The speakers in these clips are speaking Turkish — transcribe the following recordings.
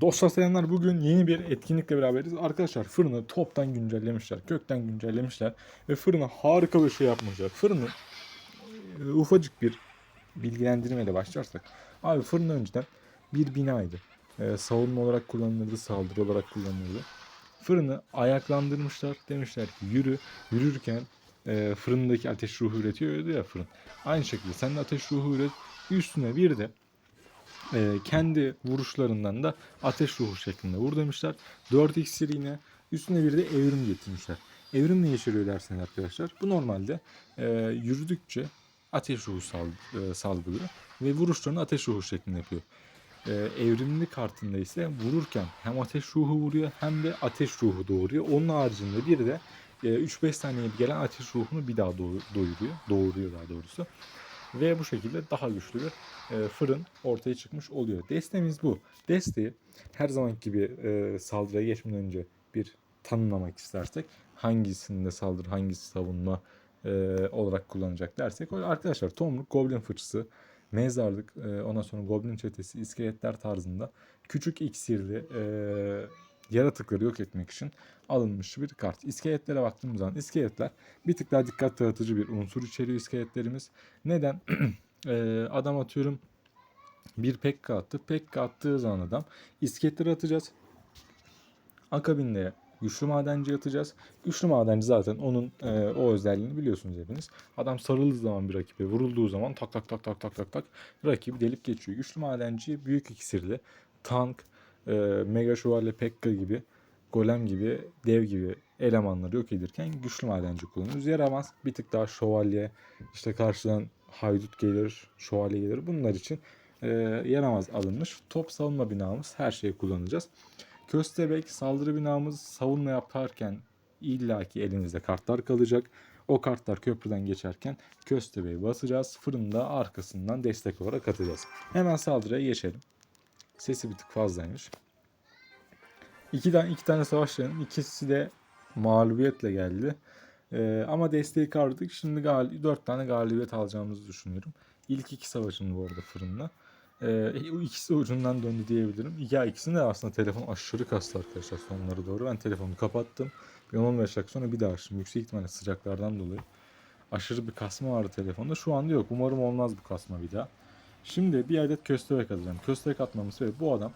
Dostlar bugün yeni bir etkinlikle beraberiz. Arkadaşlar fırını toptan güncellemişler, kökten güncellemişler ve fırına harika bir şey yapmışlar. Fırını e, ufacık bir bilgilendirmeyle başlarsak. Abi fırın önceden bir binaydı. E, savunma olarak kullanılırdı, saldırı olarak kullanılırdı. Fırını ayaklandırmışlar. Demişler ki yürü, yürürken e, fırındaki ateş ruhu üretiyordu ya fırın. Aynı şekilde sen de ateş ruhu üret. Üstüne bir de e, kendi vuruşlarından da ateş ruhu şeklinde vur demişler. 4 iksir yine üstüne bir de evrim getirmişler. Evrim ne yaşarıyor derseniz arkadaşlar. Bu normalde e, yürüdükçe ateş ruhu sal, e, salgılıyor ve vuruşlarını ateş ruhu şeklinde yapıyor. E, evrimli kartında ise vururken hem ateş ruhu vuruyor hem de ateş ruhu doğuruyor. Onun haricinde bir de e, 3-5 saniyeye bir gelen ateş ruhunu bir daha doğ- doyuruyor. Doğuruyor daha doğrusu. Ve bu şekilde daha güçlü bir e, fırın ortaya çıkmış oluyor. Destemiz bu. Desteği her zaman gibi e, saldırıya geçmeden önce bir tanımlamak istersek hangisinde saldırı hangisi savunma e, olarak kullanacak dersek arkadaşlar tomruk goblin fırçısı mezarlık e, ondan sonra goblin çetesi iskeletler tarzında küçük iksirli e, yaratıkları yok etmek için alınmış bir kart. İskeletlere baktığımız zaman iskeletler bir tık daha dikkat dağıtıcı bir unsur içeriyor iskeletlerimiz. Neden? Ee, adam atıyorum bir pekka attı. Pekka attığı zaman adam iskeletleri atacağız. Akabinde güçlü madenci atacağız. Güçlü madenci zaten onun e, o özelliğini biliyorsunuz hepiniz. Adam sarıldığı zaman bir rakibe vurulduğu zaman tak tak tak tak tak tak tak rakibi delip geçiyor. Güçlü madenci büyük iksirli tank, e, mega şövalye pekka gibi golem gibi, dev gibi elemanları yok edirken güçlü madenci kullanıyoruz. Yaramaz bir tık daha şövalye, işte karşıdan haydut gelir, şövalye gelir. Bunlar için e, yaramaz alınmış. Top savunma binamız her şeyi kullanacağız. Köstebek saldırı binamız savunma yaparken illaki elinizde kartlar kalacak. O kartlar köprüden geçerken köstebeği basacağız. Fırında arkasından destek olarak atacağız. Hemen saldırıya geçelim. Sesi bir tık fazlaymış. İki tane, iki tane savaşların ikisi de mağlubiyetle geldi. Ee, ama desteği kavradık. Şimdi gal dört tane galibiyet alacağımızı düşünüyorum. İlk iki savaşım bu arada fırında. Ee, ikisi ucundan döndü diyebilirim. Ya ikisini de aslında telefon aşırı kastı arkadaşlar sonları doğru. Ben telefonu kapattım. Bir 15 dakika sonra bir daha açtım. Yüksek ihtimalle sıcaklardan dolayı. Aşırı bir kasma vardı telefonda. Şu anda yok. Umarım olmaz bu kasma bir daha. Şimdi bir adet köstebek atacağım. Köstebek atmamın sebebi bu adam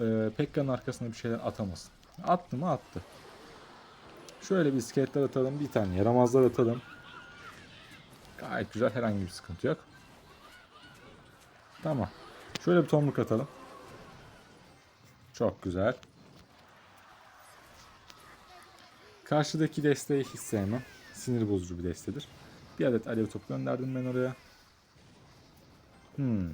e, Pekka'nın arkasına bir şeyler atamasın. Attı mı attı. Şöyle bir iskeletler atalım. Bir tane yaramazlar atalım. Gayet güzel. Herhangi bir sıkıntı yok. Tamam. Şöyle bir tomruk atalım. Çok güzel. Karşıdaki desteği hiç sevmem. Sinir bozucu bir destedir. Bir adet alev top gönderdim ben oraya. Hmm.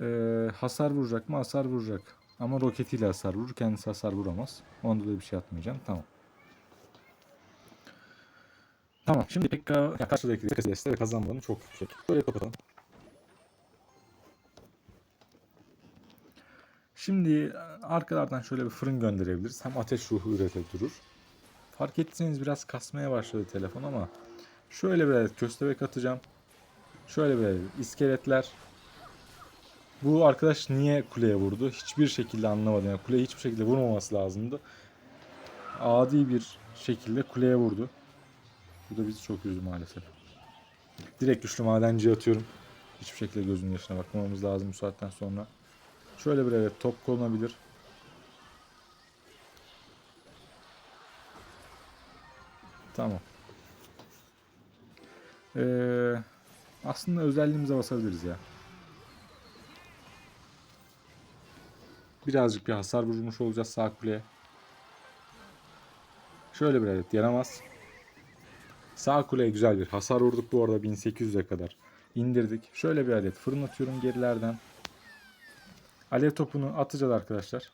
Ee, hasar vuracak mı? Hasar vuracak. Ama roketiyle hasar vurur. Kendisi hasar vuramaz. Onda da bir şey atmayacağım. Tamam. Tamam. Şimdi Pekka ya karşıdaki de deste kazanmanı çok yüksek. Böyle kapatalım. Şimdi arkalardan şöyle bir fırın gönderebiliriz. Hem ateş ruhu üretir durur. Fark ettiyseniz biraz kasmaya başladı telefon ama şöyle bir adet köstebek atacağım. Şöyle adet iskeletler. Bu arkadaş niye kuleye vurdu? Hiçbir şekilde anlamadım. Yani kuleye hiçbir şekilde vurmaması lazımdı. Adi bir şekilde kuleye vurdu. Bu da bizi çok üzdü maalesef. Direkt güçlü madenciye atıyorum. Hiçbir şekilde gözünün yaşına bakmamamız lazım bu saatten sonra. Şöyle bir evet top konulabilir. Tamam. Ee, aslında özelliğimize basabiliriz ya. Birazcık bir hasar vurmuş olacağız sağ kuleye. Şöyle bir adet yaramaz. Sağ kuleye güzel bir hasar vurduk bu arada 1800'e kadar indirdik. Şöyle bir adet fırın atıyorum gerilerden. Alev topunu atacağız arkadaşlar.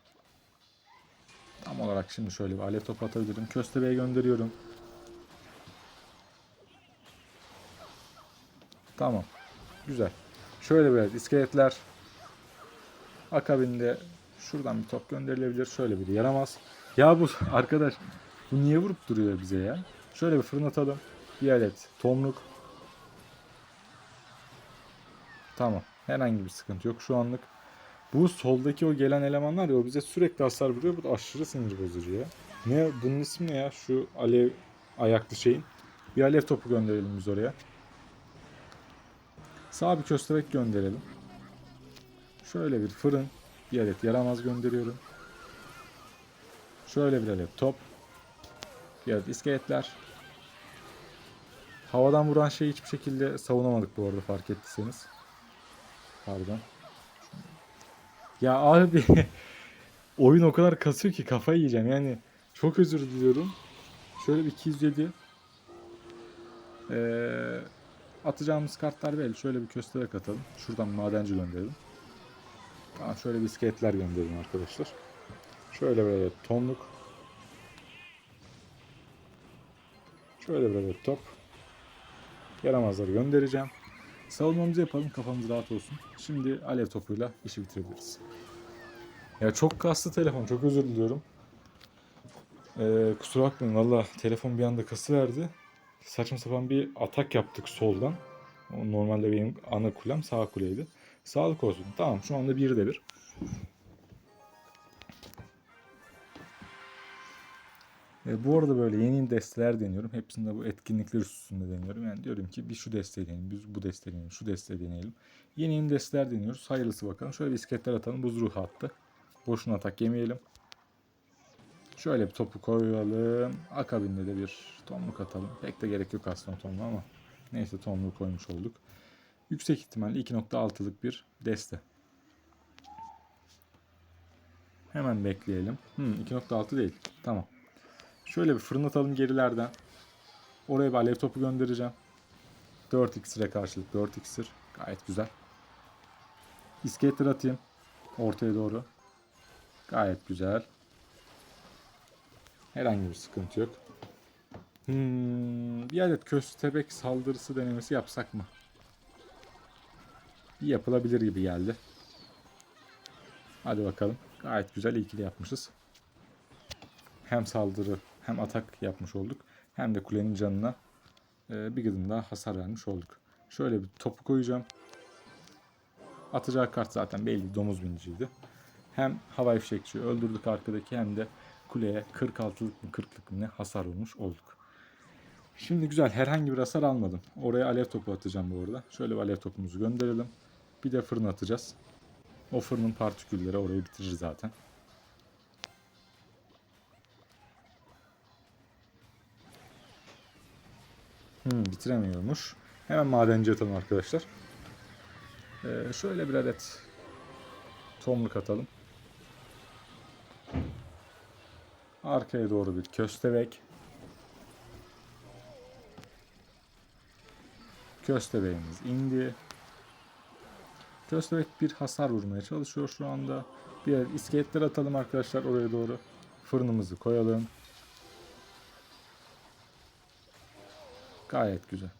Tam olarak şimdi şöyle bir alev topu atabilirim. Köstebeğe gönderiyorum. Tamam. Güzel. Şöyle adet iskeletler. Akabinde şuradan bir top gönderilebilir. Şöyle bir yaramaz. Ya bu arkadaş bu niye vurup duruyor bize ya? Şöyle bir fırın atalım. Bir adet tomruk. Tamam. Herhangi bir sıkıntı yok şu anlık. Bu soldaki o gelen elemanlar ya o bize sürekli hasar vuruyor. Bu da aşırı sinir bozucu ya. Ne bunun ismi ne ya? Şu alev ayaklı şeyin. Bir alev topu gönderelim biz oraya. Sağ bir köstebek gönderelim. Şöyle bir fırın. Bir adet yaramaz gönderiyorum. Şöyle bir adet top. Bir adet iskeletler. Havadan vuran şeyi hiçbir şekilde savunamadık bu arada fark ettiyseniz. Pardon. Ya abi oyun o kadar kasıyor ki kafayı yiyeceğim. Yani çok özür diliyorum. Şöyle bir 207 ee, atacağımız kartlar belli. Şöyle bir köstebek atalım. Şuradan madenci gönderelim. Tamam, şöyle bir iskeletler gönderelim arkadaşlar. Şöyle böyle tonluk. Şöyle böyle top. Yaramazları göndereceğim. Savunmamızı yapalım kafamız rahat olsun. Şimdi alev topuyla işi bitirebiliriz. Ya çok kastı telefon çok özür diliyorum. Ee, kusura bakmayın valla telefon bir anda kası verdi. Saçma sapan bir atak yaptık soldan. Normalde benim ana kulem sağ kuleydi. Sağlık olsun. Tamam şu anda bir de bir. E, bu arada böyle yeni desteler deniyorum. Hepsinde bu etkinlikler üstünde deniyorum. Yani diyorum ki bir şu desteği deneyelim, biz bu desteği deneyelim, şu desteği deneyelim. Yeni yeni desteler deniyoruz. Hayırlısı bakalım. Şöyle bir isketler atalım. Buz ruhu attı. Boşuna atak yemeyelim. Şöyle bir topu koyalım. Akabinde de bir tomruk atalım. Pek de gerek yok aslında tomluğa ama. Neyse tomruğu koymuş olduk. Yüksek ihtimalle 2.6'lık bir deste. Hemen bekleyelim. Hmm, 2.6 değil. Tamam. Şöyle bir fırın atalım gerilerden. Oraya bir alev topu göndereceğim. 4 iksire karşılık 4 iksir. Gayet güzel. İskeletler atayım. Ortaya doğru. Gayet güzel. Herhangi bir sıkıntı yok. Hmm, bir adet köstebek saldırısı denemesi yapsak mı? Bir yapılabilir gibi geldi. Hadi bakalım. Gayet güzel ikili yapmışız. Hem saldırı hem atak yapmış olduk. Hem de kulenin canına e, bir gıdım daha hasar vermiş olduk. Şöyle bir topu koyacağım. Atacağı kart zaten belli domuz biniciydi. Hem havai fişekçi öldürdük arkadaki hem de kuleye 46'lık mı 40'lık mı ne hasar olmuş olduk. Şimdi güzel herhangi bir hasar almadım. Oraya alev topu atacağım bu arada. Şöyle bir alev topumuzu gönderelim. Bir de fırın atacağız. O fırının partikülleri orayı bitirir zaten. Hmm, bitiremiyormuş. Hemen madenci atalım arkadaşlar. Ee, şöyle bir adet tomruk atalım. Arkaya doğru bir köstebek. Köstebeğimiz indi. Köstebek bir hasar vurmaya çalışıyor şu anda. Adet iskeletler atalım arkadaşlar oraya doğru. Fırınımızı koyalım. Gayet güzel.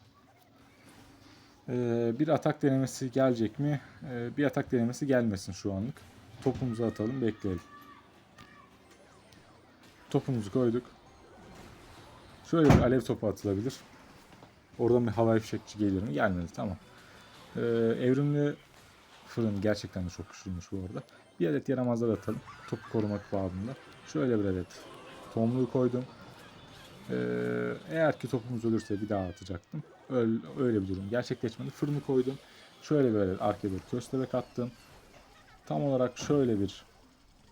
Ee, bir atak denemesi gelecek mi? Ee, bir atak denemesi gelmesin şu anlık. Topumuzu atalım bekleyelim. Topumuzu koyduk. Şöyle bir alev topu atılabilir. Oradan bir havai fişekçi gelir mi? Gelmedi tamam. Ee, evrimli fırın gerçekten de çok güçlüymüş bu arada. Bir adet yaramazlar atalım. Topu korumak babında. Şöyle bir adet tomruğu koydum. Ee, eğer ki topumuz ölürse bir daha atacaktım. Öyle, öyle bir durum gerçekleşmedi. Fırını koydum. Şöyle böyle arkaya bir köstebek attım. Tam olarak şöyle bir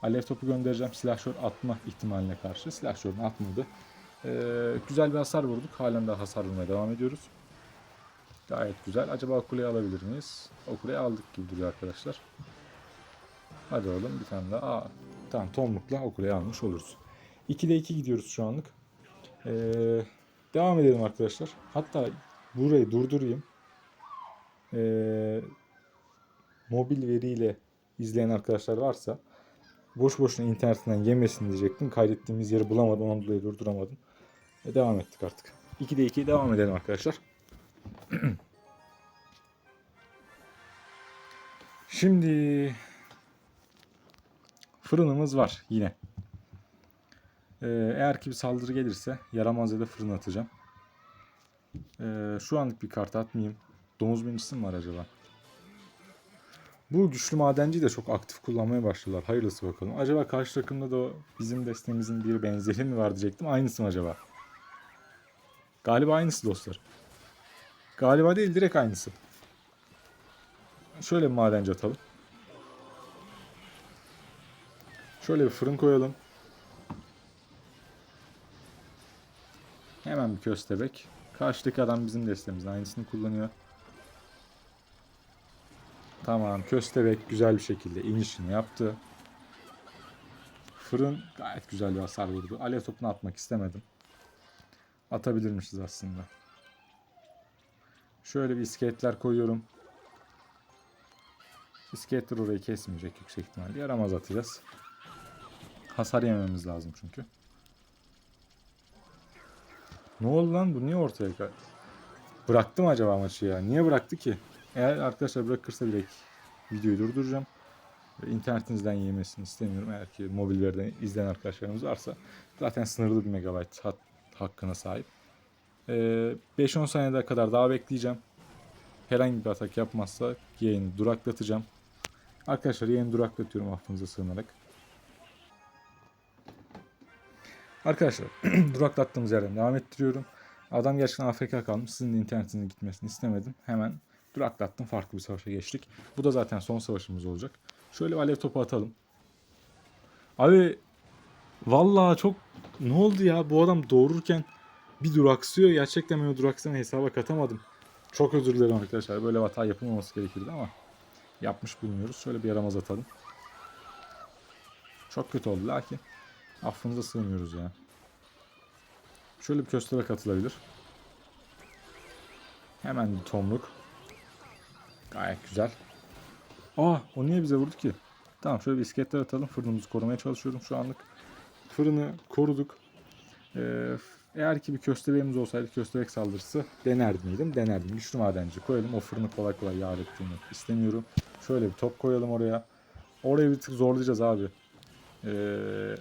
alev topu göndereceğim. Silahşör atma ihtimaline karşı. Silahşörün atmadı. Ee, güzel bir hasar vurduk. Halen daha hasar vurmaya devam ediyoruz. Gayet güzel. Acaba kuleyi alabilir miyiz? O kuleyi aldık gibi duruyor arkadaşlar. Hadi oğlum bir tane daha. Aa, tamam tomrukla o kuleyi almış oluruz. 2'de 2 gidiyoruz şu anlık. Ee, devam edelim arkadaşlar. Hatta burayı durdurayım. Ee, mobil veriyle izleyen arkadaşlar varsa boş boşuna internetinden yemesin diyecektim. Kaydettiğimiz yeri bulamadım. Ondan dolayı durduramadım. E, devam ettik artık. 2'de 2 devam edelim arkadaşlar. Şimdi fırınımız var yine. Ee, eğer ki bir saldırı gelirse yaramaz ya da fırın atacağım. Ee, şu anlık bir kart atmayayım. Domuz binicisi mi var acaba? Bu güçlü madenciyi de çok aktif kullanmaya başladılar. Hayırlısı bakalım. Acaba karşı takımda da bizim destemizin bir benzeri mi var diyecektim. Aynısı mı acaba? Galiba aynısı dostlar. Galiba değil direkt aynısı. Şöyle bir madenci atalım. Şöyle bir fırın koyalım. Hemen bir köstebek. Karşıdaki adam bizim destemizin aynısını kullanıyor. Tamam köstebek güzel bir şekilde inişini yaptı. Fırın gayet güzel bir hasar vurdu. Alev topunu atmak istemedim. Atabilirmişiz aslında. Şöyle bir iskeletler koyuyorum. İskeletler orayı kesmeyecek yüksek ihtimalle. Yaramaz atacağız. Hasar yememiz lazım çünkü. Ne oldu lan bu niye ortaya kay- Bıraktı mı acaba maçı ya? Niye bıraktı ki? Eğer arkadaşlar bırakırsa direkt videoyu durduracağım. Ve İnternetinizden yemesini istemiyorum. Eğer ki mobil veriden izleyen arkadaşlarımız varsa zaten sınırlı bir megabayt hat, hakkına sahip. Ee, 5-10 saniyede kadar daha bekleyeceğim. Herhangi bir atak yapmazsa yayını duraklatacağım. Arkadaşlar yayını duraklatıyorum affınıza sığınarak. Arkadaşlar duraklattığımız yerden devam ettiriyorum. Adam gerçekten AFK kalmış. Sizin de internetinizin gitmesini istemedim. Hemen duraklattım. Farklı bir savaşa geçtik. Bu da zaten son savaşımız olacak. Şöyle bir alev topu atalım. Abi vallahi çok ne oldu ya bu adam doğururken bir duraksıyor. Gerçekten ben o duraksayan hesaba katamadım. Çok özür dilerim arkadaşlar. Böyle hata yapılmaması gerekirdi ama yapmış bulunuyoruz. Şöyle bir yaramaz atalım. Çok kötü oldu lakin affınıza sığmıyoruz ya. Şöyle bir köstebek atılabilir. Hemen bir tomruk. Gayet güzel. Aa o niye bize vurdu ki? Tamam şöyle bir iskeletler atalım. Fırınımızı korumaya çalışıyorum şu anlık. Fırını koruduk. Ee, eğer ki bir köstebeğimiz olsaydı köstebek saldırısı denerdim miydim? Denerdim. Güçlü madenci koyalım. O fırını kolay kolay yağ ettirmek istemiyorum. Şöyle bir top koyalım oraya. Orayı bir tık zorlayacağız abi. Ee,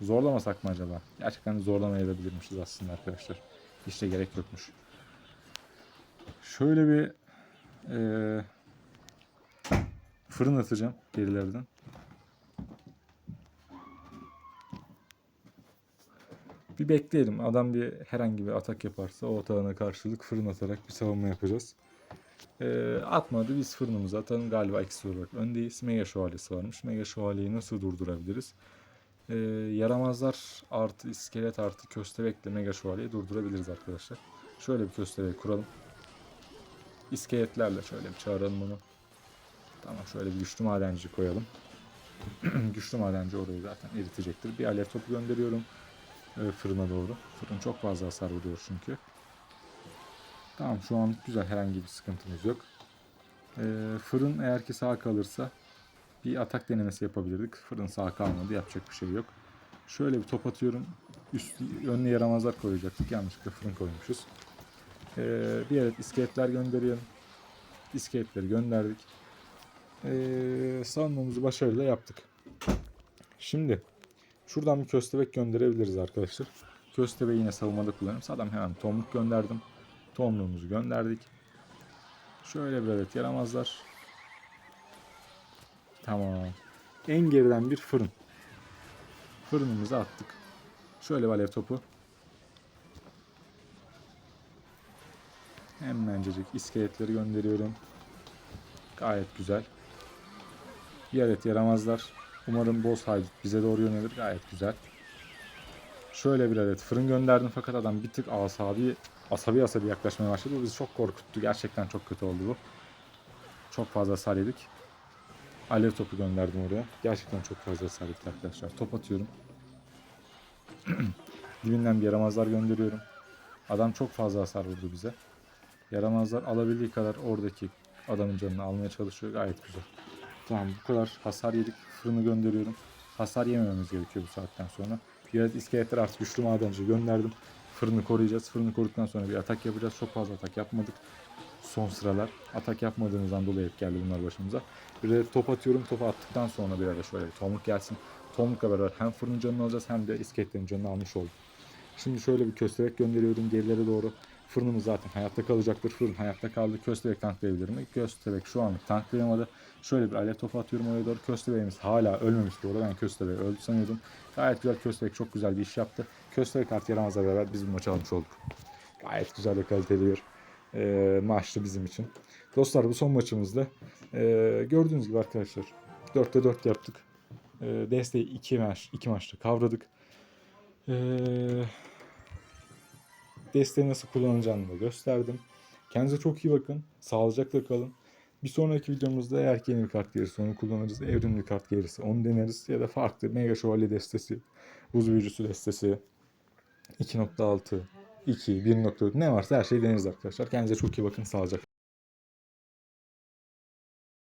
zorlamasak mı acaba? Gerçekten zorlamayabilirmişiz aslında arkadaşlar. Hiç de gerek yokmuş. Şöyle bir ee, fırın atacağım gerilerden. Bir bekleyelim. Adam bir herhangi bir atak yaparsa o atağına karşılık fırın atarak bir savunma yapacağız. Ee, atmadı. Biz fırınımızı atalım. Galiba eksi olarak öndeyiz. Mega şövalyesi varmış. Mega şövalyeyi nasıl durdurabiliriz? Ee, yaramazlar artı iskelet artı köstebekle mega şövalyeyi durdurabiliriz arkadaşlar. Şöyle bir köstebek kuralım. İskeletlerle şöyle bir çağıralım onu. Tamam şöyle bir güçlü madenci koyalım. güçlü madenci orayı zaten eritecektir. Bir alev topu gönderiyorum e, fırına doğru. Fırın çok fazla hasar vuruyor çünkü. Tamam şu an güzel herhangi bir sıkıntımız yok. E, fırın eğer ki sağ kalırsa bir atak denemesi yapabilirdik. Fırın sağ kalmadı yapacak bir şey yok. Şöyle bir top atıyorum. Üst, önüne yaramazlar koyacaktık. Yanlışlıkla fırın koymuşuz. E, bir adet iskeletler gönderiyorum. İskeletleri gönderdik. E, savunmamızı başarıyla yaptık. Şimdi Şuradan bir köstebek gönderebiliriz arkadaşlar. Köstebeği yine savunmada kullanırız. Adam hemen tomruk gönderdim. Tomruğumuzu gönderdik. Şöyle bir adet yaramazlar. Tamam. En geriden bir fırın. Fırınımızı attık. Şöyle bir alev topu. Hemencecik iskeletleri gönderiyorum. Gayet güzel. Bir adet yaramazlar. Umarım boss haydut bize doğru yönelir. Gayet güzel. Şöyle bir adet fırın gönderdim fakat adam bir tık asabi asabi asabi yaklaşmaya başladı. Bu bizi çok korkuttu. Gerçekten çok kötü oldu bu. Çok fazla hasar yedik. Alev topu gönderdim oraya. Gerçekten çok fazla hasar yedik arkadaşlar. Top atıyorum. Dibinden bir yaramazlar gönderiyorum. Adam çok fazla hasar vurdu bize. Yaramazlar alabildiği kadar oradaki adamın canını almaya çalışıyor. Gayet güzel. Tamam bu kadar hasar yedik. Fırını gönderiyorum. Hasar yemememiz gerekiyor bu saatten sonra. Adet iskeletler artık güçlü madenci gönderdim. Fırını koruyacağız. Fırını koruduktan sonra bir atak yapacağız. Çok fazla atak yapmadık. Son sıralar. Atak yapmadığımızdan dolayı hep geldi bunlar başımıza. Bir adet top atıyorum. Topu attıktan sonra bir adet şöyle bir tomruk gelsin. Tomrukla beraber hem fırının canını alacağız hem de iskeletlerin canını almış olduk. Şimdi şöyle bir köstebek gönderiyorum gerilere doğru. Fırınımız zaten hayatta kalacaktır. Fırın hayatta kaldı. Köstebek tanklayabilir mi? Köstebek şu anlık tanklayamadı. Şöyle bir alev topu atıyorum oraya doğru. Köstebeğimiz hala ölmemiş bu arada. Ben köstebeği öldü sanıyordum. Gayet güzel köstebek çok güzel bir iş yaptı. Köstebek artı yaramazla beraber biz bu maçı almış olduk. Gayet güzel ve kaliteli bir e, maçtı bizim için. Dostlar bu son maçımızda. E, gördüğünüz gibi arkadaşlar 4'te 4 yaptık. E, desteği 2 maç, iki maçta kavradık. E, desteği nasıl kullanacağını da gösterdim. Kendinize çok iyi bakın. Sağlıcakla kalın. Bir sonraki videomuzda eğer yeni bir kart gelirse onu kullanırız. Evrimli kart gelirse onu deneriz. Ya da farklı Mega Şövalye destesi, Buz Büyücüsü destesi, 2.6, 2, 1.4 ne varsa her şeyi deneriz arkadaşlar. Kendinize çok iyi bakın. Sağlıcakla